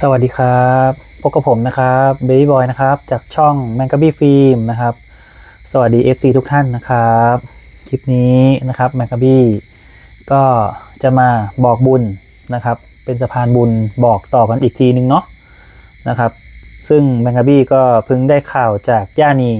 สวัสดีครับพบกับผมนะครับเบบี้บอยนะครับจากช่องแมงก a บี้ฟิล์มนะครับ สวัสดี FC ทุกท่านนะครับ คลิปนี้นะครับแมงก a บี้ก็จะมาบอกบุญนะครับ เป็นสะพานบุญบอกต่อกันอีกทีนึงเนาะนะครับ ซึ่งแมงก a บี้ก็เพิ่งได้ข่าวจากย่านี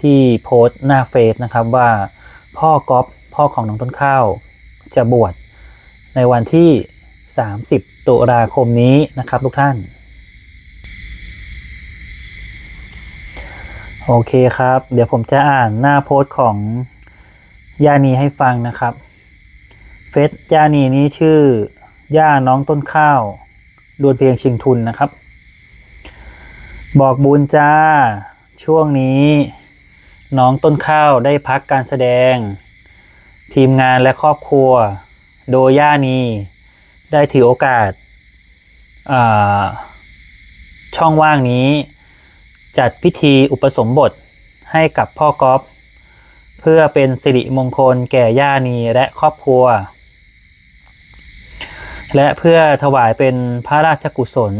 ที่โพสต์หน้าเฟซนะครับว่าพ่อก๊อฟพ่อของน้องต้นข้าวจะบวชในวันที่ 30 ตุลาคมนี้นะครับทุกท่าน โอเคครับ เดี๋ยวผมจะอ่านหน้าโพสต์ของย่านีให้ฟังนะครับ เฟซย่านีนี้ชื่อย่าน้องต้นข้าวดวลเพลงชิงทุนนะครับ บอกบุญจ้า ช่วงนี้ น้องต้นข้าวได้พักการแสดง ทีมงานและครอบครัว โดยย่านี ได้ถือโอกาสาช่องว่างนี้ จัดพิธีอุปสมบทให้กับพ่อกอฟเพื่อเป็นสิริมงคลแก่ย่านีและครอบครัว และเพื่อถวายเป็นพระราชกุศล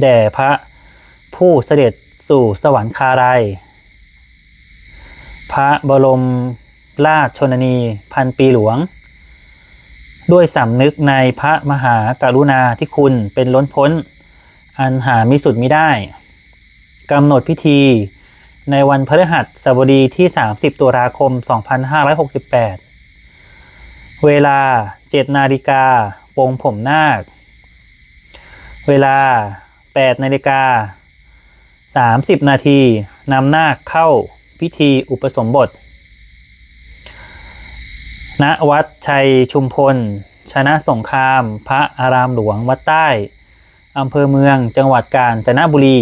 แด่พระผู้เสด็จสู่สวรรคาลัย พระบรมราชชนนีพันปีหลวง ด้วยสำนึกในพระมหากรุณาธิคุณเป็นล้นพ้น อันหามิสุดมิได้กำหนดพิธีในวันพฤหัสบดีที่ 30 ตุลาคม 2568 เวลา 7 นาฬิกาปงผมนาค เวลา 8 นาฬิกา 30 นาทีนำนาคเข้าพิธีอุปสมบท ณวัดชัยชุมพล ชนะสงคราม พระอารามหลวงวัดใต้อำเภอเมืองจังหวัดกาญจนบุรี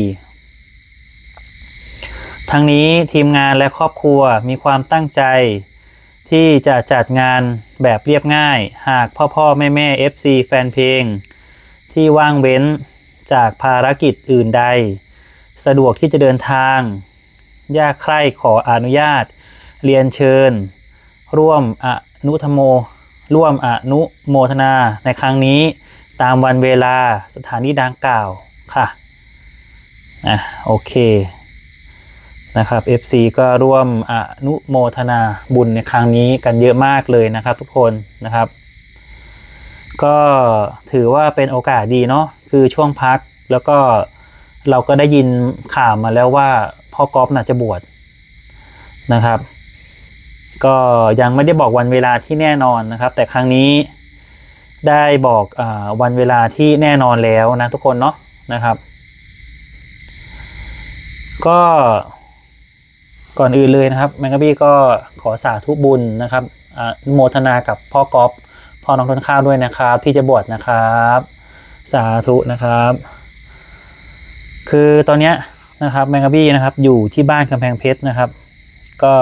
ทั้งนี้ทีมงานและครอบครัวมีความตั้งใจ ที่จะจัดงานแบบเรียบง่าย หากพ่อพ่อแม่แม่ FC แฟนเพลง ที่ว่างเว้นจากภารกิจอื่นใด สะดวกที่จะเดินทาง ยากใคร่ขออนุญาต เรียนเชิญ ร่วมอ นุธโม ร่วมอนุโมทนาในครั้งนี้ตามวันเวลาสถานีดังกล่าวค่ะอะโอเคนะครับ FC ก็ร่วมอนุโมทนาบุญในครั้งนี้กันเยอะมากเลยนะครับ ทุกคนนะครับ ก็ถือว่าเป็นโอกาสดีเนาะคือช่วงพักแล้วก็เราก็ได้ยินข่าวมาแล้วว่าพ่อกอฟน่าจะบวชนะครับ ก็ยังไม่ได้บอกวันเวลาที่แน่นอนนะครับ แต่ครั้งนี้ได้บอกอวันเวลาที่แน่นอนแล้วนะทุกคนเนาะนะครับ ก็ก่อนอื่นเลยนะครับแมงกะบี้ก็ขอสาธุบุญนะครับโมทนากับพ่อกอฟพ่อน้องต้นข้าวด้วยนะครับ ที่จะบวชนะครับ สาธุนะครับ คือตอนเนี้ยนะครับแมงกะบี้นะครับอยู่ที่บ้านกำแพงเพชรนะครับ ก็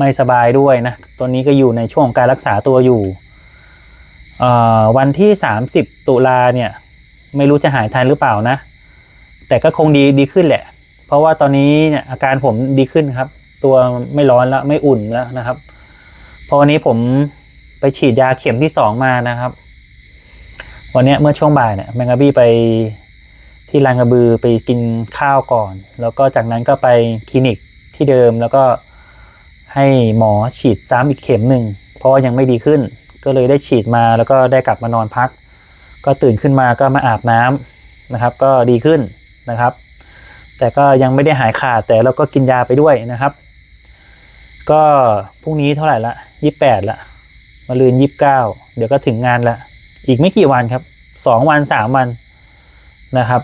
ไม่สบายด้วยนะตอนนี้ก็อยู่ในช่วงการรักษาตัวอยู่เอ่อวันที่ 30 ตุลาเนี่ย ไม่รู้จะหายทันหรือเปล่านะ แต่ก็คงดีดีขึ้นแหละ เพราะว่าตอนนี้เนี่ยอาการผมดีขึ้นครับ ตัวไม่ร้อนแล้วไม่อุ่นแล้วนะครับพราะวันนี้ผมไปฉีดยาเข็มที่สองมานะครับ วันนี้เมื่อช่วงบ่ายเนี่ยแมงกะบี้ไปที่ลานกระบือไปกินข้าวก่อน แล้วก็จากนั้นก็ไปคลินิกที่เดิมแล้วก็ ให้หมอฉีดซ้ำอีกเข็มหนึ่งเพราะว่ายังไม่ดีขึ้น ก็เลยได้ฉีดมาแล้วก็ได้กลับมานอนพัก ก็ตื่นขึ้นมาก็มาอาบน้ำนะครับ ก็ดีขึ้นนะครับ แต่ก็ยังไม่ได้หายขาดแต่เราก็กินยาไปด้วยนะครับ ก็พรุ่งนี้เท่าไหร่ละยี่แปดละมาลืนยี่บเก้าเดี๋ยวก็ถึงงานละอีกไม่กี่วันครับสองวันสามวันนะครับ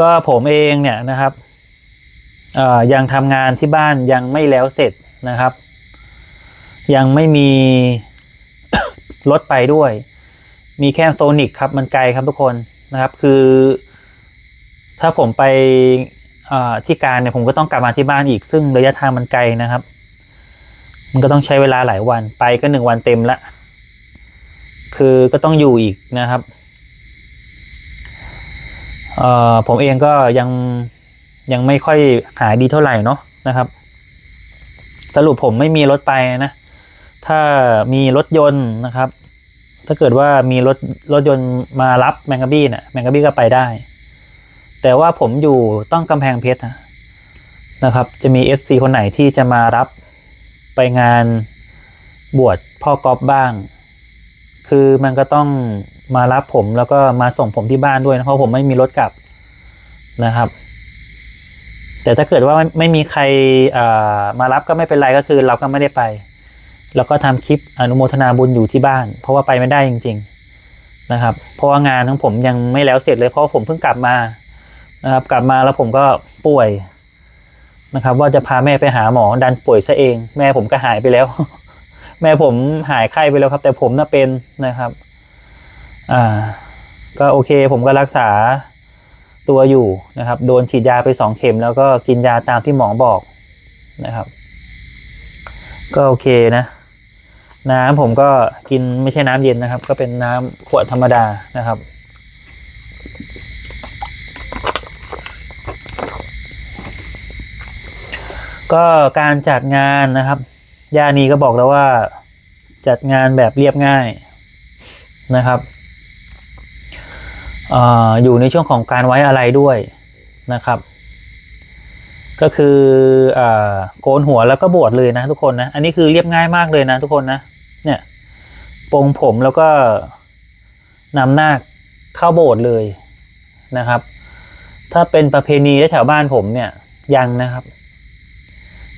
ก็ผมเองเนี่ยนะครับ ยังทำงานที่บ้านยังไม่แล้วเสร็จนะครับ ยังไม่มีรถไปด้วย มีแค่โซนิกครับมันไกลครับทุกคนนะครับ คือ ถ้าผมไปที่การเนี่ยผมก็ต้องกลับมาที่บ้านอีกซึ่งระยะทางมันไกลนะครับ มันก็ต้องใช้เวลาหลายวันไปก็หนึ่งวันเต็มละ คือก็ต้องอยู่อีกนะครับผมเองก็ยัง ยังไม่ค่อยหายดีเท่าไหร่เนาะนะครับ สรุปผมไม่มีรถไปนะ ถ้ามีรถยนต์นะครับ ถ้าเกิดว่ามีรถรถยนต์มารับแมงกะบี้เนี่ยแมงกะบี้ก็ไปได้ แต่ว่าผมอยู่ต้องกำแพงเพชรนะนะครับ จะมี FC คนไหนที่จะมารับไปงานบวชพ่อกอบบ้าง คือมันก็ต้องมารับผมแล้วก็มาส่งผมที่บ้านด้วยนะเพราะผมไม่มีรถกลับนะครับ แต่ถ้าเกิดว่าไม่ไม่มีใครอ่ามารับก็ไม่เป็นไรก็คือเราก็ไม่ได้ไป แล้วก็ทำคลิปอนุโมทนาบุญอยู่ที่บ้าน เพราะว่าไปไม่ได้จริง ๆนะครับ เพราะว่างานของผมยังไม่แล้วเสร็จเลยเพราะผมเพิ่งกลับมานะครับกลับมาแล้วผมก็ป่วยนะครับ ว่าจะพาแม่ไปหาหมอดันป่วยซะเอง แม่ผมก็หายไปแล้ว แม่ผมหายไข้ไปแล้วครับ แต่ผมน่ะเป็นนะครับ อ่า ก็โอเค ผมก็รักษา ตัวอยู่นะครับ โดนฉีดยาไปสองเข็ม แล้วก็กินยาตามที่หมอบอกนะครับ ก็โอเคนะ น้ำผมก็กินไม่ใช่น้ำเย็นนะครับ ก็เป็นน้ำขวดธรรมดานะครับก็การจัดงานนะครับย่านีก็บอกแล้วว่าจัดงานแบบเรียบง่ายนะครับ อยู่ในช่วงของการไว้อะไรด้วยนะครับ ก็คืออโกนหัวแล้วก็บวชเลยนะทุกคนนะ อันนี้คือเรียบง่ายมากเลยนะทุกคนนะ เนี่ยปรงผมแล้วก็นำหน้าคเข้าโบสถ์เลยนะครับ ถ้าเป็นประเพณีแถวบ้านผมเนี่ยยังนะครับ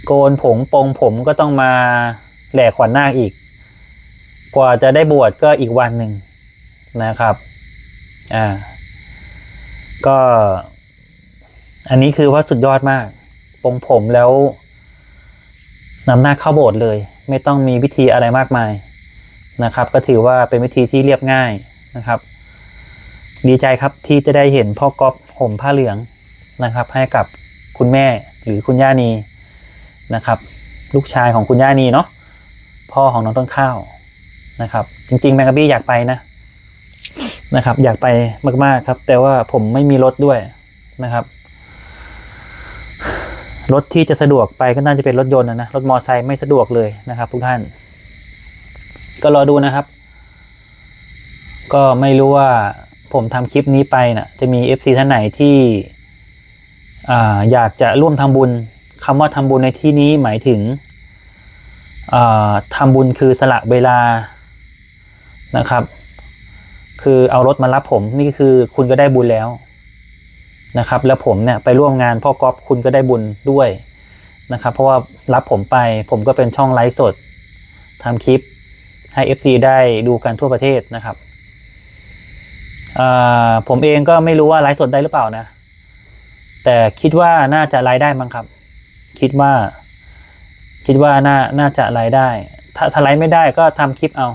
โกนผมปรงผมก็ต้องมาแหลกขวัญนาคอีก กว่าจะได้บวชก็อีกวันหนึ่งนะครับ อ่า ก็ อันนี้คือว่าสุดยอดมากปงผมแล้วนำหน้าเข้าโบสถ์เลย ไม่ต้องมีวิธีอะไรมากมายนะครับ ก็ถือว่าเป็นวิธีที่เรียบง่ายนะครับ ดีใจครับที่จะได้เห็นพ่อก๊อฟห่มผ้าเหลืองนะครับ ให้กับคุณแม่หรือคุณย่านีนะครับ ลูกชายของคุณย่านีเนาะพ่อของน้องต้นข้าวนะครับ จริงๆแมงกะบี้อยากไปนะ นะครับ อยากไปมาก ๆครับ แต่ว่าผมไม่มีรถด้วยนะครับรถที่จะสะดวกไปก็น่าจะเป็นรถยนต์นะนะรถมอเตอร์ไซค์ไม่สะดวกเลยนะครับ ทุกท่าน ก็รอดูนะครับ ก็ไม่รู้ว่าผมทำคลิปนี้ไปนะ่ะ จะมี FC ท่านไหนที่ออยากจะร่วมทำบุญคำว่าทำบุญในที่นี้หมายถึงอ่าทำบุญคือสละเวลานะครับ คือเอารถมารับผมนี่คือคุณก็ได้บุญแล้วนะครับ แล้วผมเนี่ยไปร่วมงานพ่อก๊อฟคุณก็ได้บุญด้วยนะครับ เพราะว่ารับผมไปผมก็เป็นช่องไลฟ์สดทำคลิปให้ FC ได้ดูกันทั่วประเทศนะครับผมเองก็ไม่รู้ว่าไลฟ์สดได้หรือเปล่านะ แต่คิดว่าน่าจะรายได้มั้งครับ คิดว่า คิดว่าน่าน่าจะรายได้ ถ้าถ้าไลฟ์ไม่ได้ก็ทำคลิปเอา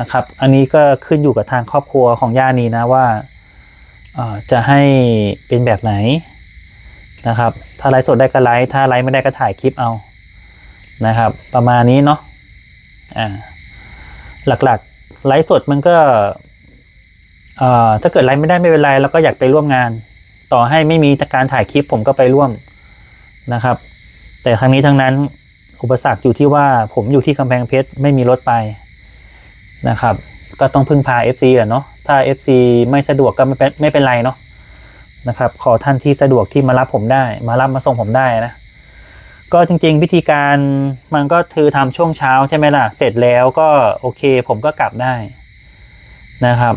นะครับ อันนี้ก็ขึ้นอยู่กับทางครอบครัวของย่านี้นะว่าจะให้เป็นแบบไหนนะครับ ถ้าไลฟ์สดได้ก็ไลฟ์ถ้าไลฟ์ไม่ได้ก็ถ่ายคลิปเอานะครับ ประมาณนี้เนาะอ่าหลักๆไลฟ์สดมันก็เอ่อถ้าเกิดไลฟ์ไม่ได้ไม่เป็นไรแล้วก็อยากไปร่วมงาน ต่อให้ไม่มีการถ่ายคลิปผมก็ไปร่วมนะครับ แต่ครั้งนี้ทั้งนั้นอุปสรรคอยู่ที่ว่าผมอยู่ที่กำแพงเพชรไม่มีรถไป นะครับ ก็ต้องพึ่งพา FC แหละเนาะถ้า FC ไม่สะดวกก็ไม่เป็นไม่เป็นไรเนาะนะครับ ขอท่านที่สะดวกที่มารับผมได้ มารับมาส่งผมได้นะ ก็จริงๆวิธีการมันก็คือทำช่วงเช้าใช่ไหมล่ะ เสร็จแล้วก็โอเค ผมก็กลับได้นะครับ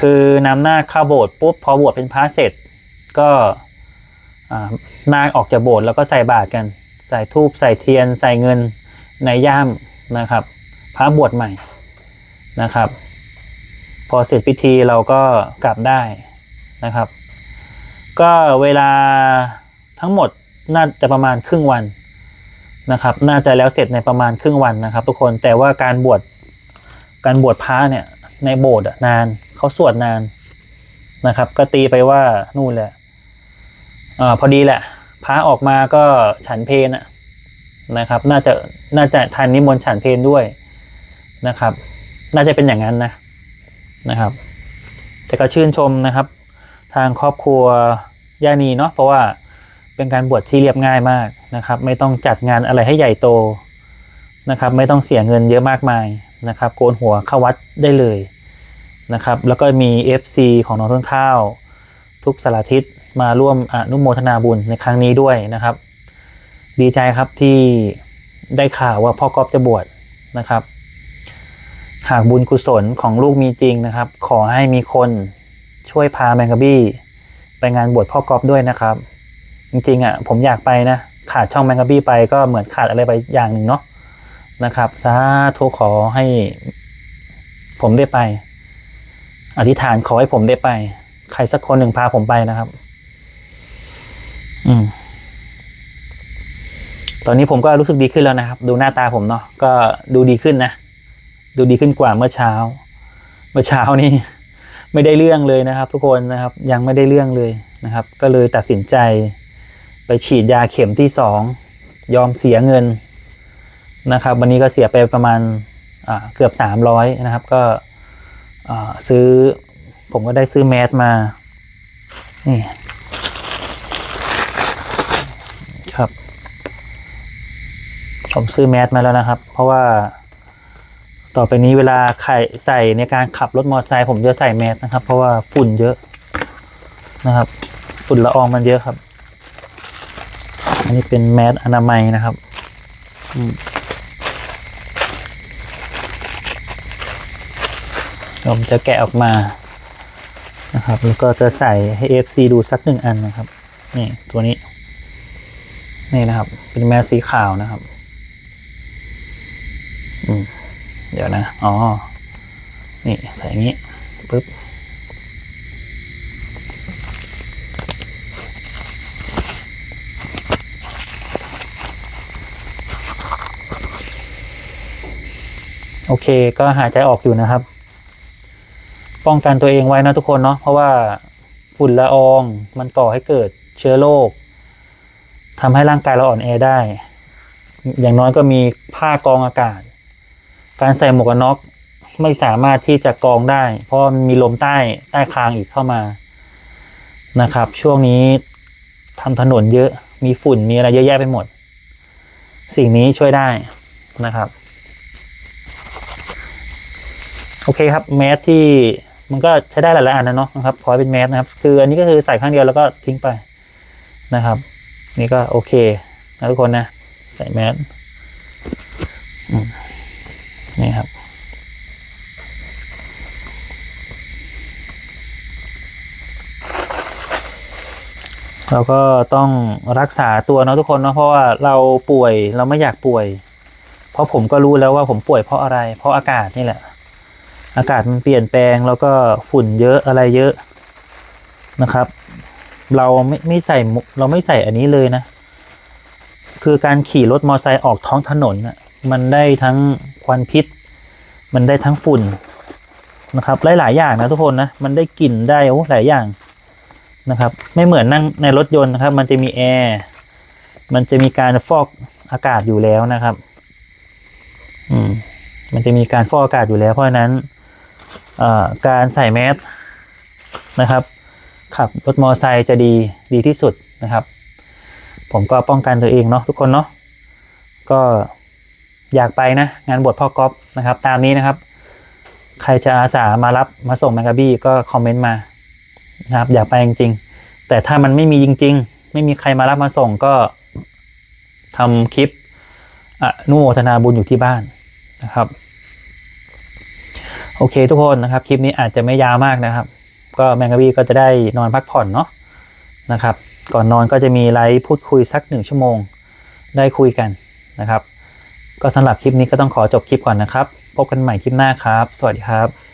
คือนำหน้าเข้าโบสถ์ปุ๊บพอบวชเป็นพระเสร็จ ก็อ่านาคออกจากโบสถ์แล้วก็ใส่บาตรกัน ใส่ทูบใส่เทียน ใส่เงินในย่ามนะครับ พระบวชใหม่นะครับ พอเสร็จพิธีเราก็กลับได้นะครับ ก็เวลาทั้งหมดน่าจะประมาณครึ่งวันนะครับ น่าจะแล้วเสร็จในประมาณครึ่งวันนะครับ ทุกคนแต่ว่าการบวชการบวชพระเนี่ยในโบสถ์นานเขาสวดนานนะครับ ก็ตีไปว่านู่นแหละอ่าพอดีแหละพระออกมาก็ฉันเพลนะนะครับ น่าจะน่าจะทันนิมนต์ฉันเพลด้วย นะครับ น่าจะเป็นอย่างนั้นนะนะครับ แต่ก็ชื่นชมนะครับ ทางครอบครัวย่านีเนาะเพราะว่าเป็นการบวชที่เรียบง่ายมากนะครับ ไม่ต้องจัดงานอะไรให้ใหญ่โตนะครับ ไม่ต้องเสียเงินเยอะมากมายนะครับโกนหัวเข้าวัดได้เลยนะครับ แล้วก็มี FC ของน้องต้นข้าว ทุกสารทิศมาร่วมอนุโมทนาบุญในครั้งนี้ด้วยนะครับ ดีใจครับที่ได้ข่าวว่าพ่อก๊อฟจะบวชนะครับ หากบุญกุศลของลูกมีจริงนะครับ ขอให้มีคนช่วยพาแมงกะบี้ ไปงานบวชพ่อกอฟด้วยนะครับ จริงๆอะผมอยากไปนะ ขาดช่องแมงกะบี้ไปก็เหมือนขาดอะไรไปอย่างหนึ่งเนาะนะครับสาธุขอให้ผมได้ไป อธิษฐานขอให้ผมได้ไป ใครสักคนหนึ่งพาผมไปนะครับ อืม ตอนนี้ผมก็รู้สึกดีขึ้นแล้วนะครับ ดูหน้าตาผมเนาะก็ดูดีขึ้นนะ ดูดีขึ้นกว่าเมื่อเช้า เมื่อเช้านี้ไม่ได้เรื่องเลยนะครับ ทุกคนนะครับยังไม่ได้เรื่องเลยนะครับ ก็เลยตัดสินใจไปฉีดยาเข็มที่สองยอมเสียเงินนะครับ วันนี้ก็เสียไปประมาณเกือบสามร้อยนะครับ ก็ซื้อผมก็ได้ซื้อแมสมานี่ครับ ผมซื้อแมสมาแล้วนะครับ เพราะว่า ต่อไปนี้เวลาใครใส่ในการขับรถมอเตอร์ไซค์ผมจะใส่แมสนะครับ เพราะว่าฝุ่นเยอะนะครับ ฝุ่นละอองมันเยอะครับ อันนี้เป็นแมสอนามัยนะครับผมจะแกะออกมานะครับ แล้วก็จะใส่ให้ FC ดูสักหนึ่งอันนะครับ นี่ตัวนี้ นี่นะครับ เป็นแมสสีขาวนะครับ อืม เดี๋ยวนะ อ๋อ นี่ใส่งนี้ปึ๊บ โอเค ก็หายใจออกอยู่นะครับ ป้องกันตัวเองไว้นะทุกคนเนาะ เพราะว่าฝุ่นละอองมันก่อให้เกิดเชื้อโรคทำให้ร่างกายเราอ่อนแอได้ อย่างน้อยก็มีผ้ากองอากาศ การใส่หมวกกันน็อกไม่สามารถที่จะกรองได้ เพราะมีลมใต้ใต้คางอีกเข้ามานะครับ ช่วงนี้ทำถนนเยอะมีฝุ่นมีอะไรเยอะแยะไปหมด สิ่งนี้ช่วยได้นะครับ โอเคครับแมสที่มันก็ใช้ได้หลายๆอันนะเนาะนะครับขอเป็นแมสนะครับ คืออันนี้ก็คือใส่ครั้งเดียวแล้วก็ทิ้งไปนะครับ นี่ก็โอเคนะทุกคนนะ ใส่แมสอืม นี่ครับ เราก็ต้องรักษาตัวเนาะทุกคนเนาะเพราะว่าเราป่วยเราไม่อยากป่วย เพราะผมก็รู้แล้วว่าผมป่วยเพราะอะไร เพราะอากาศนี่แหละ อากาศมันเปลี่ยนแปลงแล้วก็ฝุ่นเยอะอะไรเยอะนะครับ เราไม่ไม่ใส่หมวกเราไม่ใส่อันนี้เลยนะ คือการขี่รถมอเตอร์ไซค์ออกท้องถนนน่ะมันได้ทั้ง ควันพิษ มันได้ทั้งฝุ่นนะครับหลายๆอย่างนะทุกคนนะมันได้กลิ่นได้โอ้หลายอย่างนะครับ ไม่เหมือนนั่งในรถยนต์นะครับ มันจะมีแอร์มันจะมีการฟอกอากาศอยู่แล้วนะครับ อืม มันจะมีการฟอกอากาศอยู่แล้ว เพราะฉะนั้นเอ่อการใส่แมสนะครับ ขับรถมอเตอร์ไซค์จะดีดีที่สุดนะครับ ผมก็ป้องกันตัวเองเนาะทุกคนเนาะก็ อยากไปนะ งานบวชพ่อก๊อฟนะครับ ตามนี้นะครับ ใครจะอาสามารับมาส่งแมงกะบี้ก็คอมเมนต์มานะครับ อยากไปจริงๆ แต่ถ้ามันไม่มีจริง ๆ ไม่มีใครมารับมาส่งก็ทำคลิปอนุโมทนาบุญอยู่ที่บ้านนะครับ โอเคทุกคนนะครับ คลิปนี้อาจจะไม่ยาวมากนะครับ ก็แมงกะบี้ก็จะได้นอนพักผ่อนเนาะนะครับ ก่อนนอนก็จะมีไลฟ์พูดคุยสักหนึ่งชั่วโมงได้คุยกันนะครับ ก็สำหรับคลิปนี้ก็ต้องขอจบคลิปก่อนนะครับ พบกันใหม่คลิปหน้าครับ สวัสดีครับ